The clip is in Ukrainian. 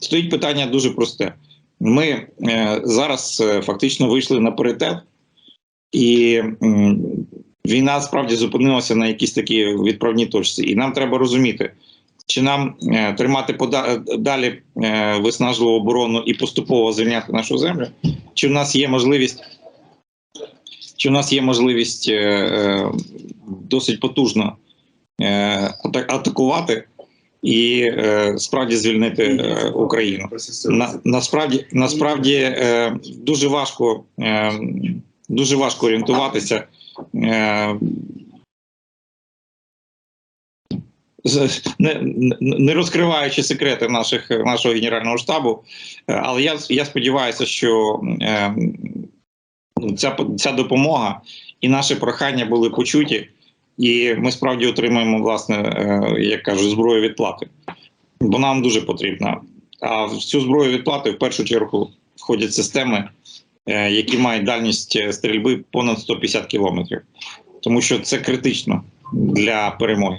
стоїть питання дуже просте. Ми е, зараз е, фактично вийшли на паритет, і війна справді зупинилася на якійсь такій відправній точці. І нам треба розуміти, чи нам е, тримати далі виснажливу оборону і поступово звільняти нашу землю, чи в нас є можливість, чи в нас є можливість досить потужно атакувати і е, справді звільнити е, Україну. На, насправді, насправді е, дуже важко, е, дуже важко орієнтуватися. Е, не, не- розкриваючи секрети наших, нашого генерального штабу, але я, я сподіваюся, що е, ну, ця, ця допомога і наші прохання були почуті, і ми справді отримаємо, власне, е, як кажуть, зброю відплати. Бо нам дуже потрібна. А в цю зброю відплати в першу чергу входять системи, е, які мають дальність е, стрільби понад 150 кілометрів, тому що це критично для перемоги.